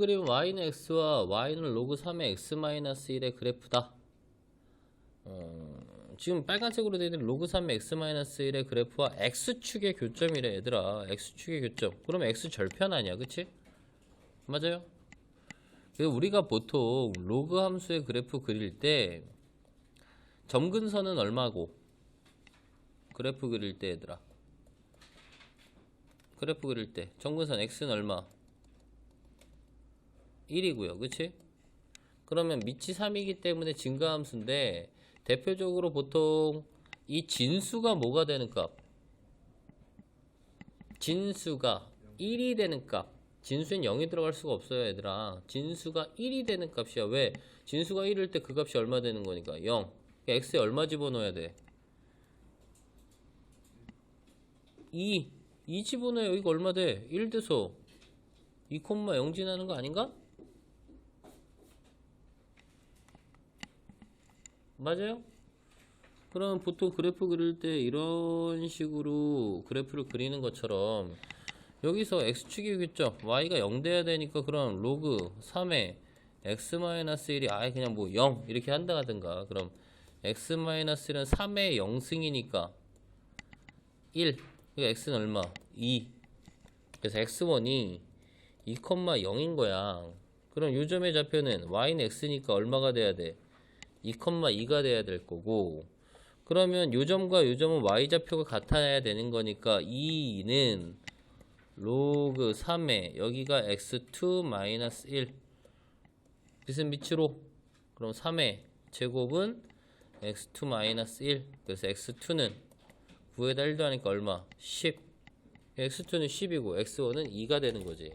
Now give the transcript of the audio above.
그림 y는 x와 y는 로그 3의 x-1의 그래프다. 어, 지금 빨간색으로 되어 있는 로그 3의 x-1의 그래프와 x축의 교점이래 얘들아. x축의 교점. 그럼 x 절편 아니야 그치? 맞아요? 그래서 우리가 보통 로그 함수의 그래프 그릴 때 점근선은 얼마고? 그래프 그릴 때 얘들아. 그래프 그릴 때 점근선 x는 얼마? 1이고요. 그치? 그러면 밑이 3이기 때문에 증가함수인데 대표적으로 보통 이 진수가 뭐가 되는 값? 진수가 1이 되는 값. 진수엔 0이 들어갈 수가 없어요, 얘들아. 진수가 1이 되는 값이야. 왜? 진수가 1일 때 그 값이 얼마 되는 거니까? 0. 그러니까 x에 얼마 집어넣어야 돼? 2. 2 집어넣어요. 이거 얼마 돼? 1 돼서 2,0 지나는 거 아닌가? 맞아요? 그럼 보통 그래프 그릴 때 이런 식으로 그래프를 그리는 것처럼 여기서 교점 y가 0 돼야 되니까 그럼 로그 3의 x-1이 아예 그냥 뭐 0 이렇게 한다 하든가 그럼 x-1은 3의 0승이니까 1 그러니까 x는 얼마? 2 그래서 x1이 2,0인 거야 그럼 요점의 좌표는 y는 x니까 얼마가 돼야 돼? 2,2가 돼야 될 거고 그러면 요점과 요점은 y좌표가 같아야 되는 거니까 2는 로그 3에 여기가 x2 1 빛은 밑으로. 그럼 3의 제곱은 x2 1 그래서 x2는 9에다 1도 하니까 얼마? 10 x2는 10이고 x1은 2가 되는 거지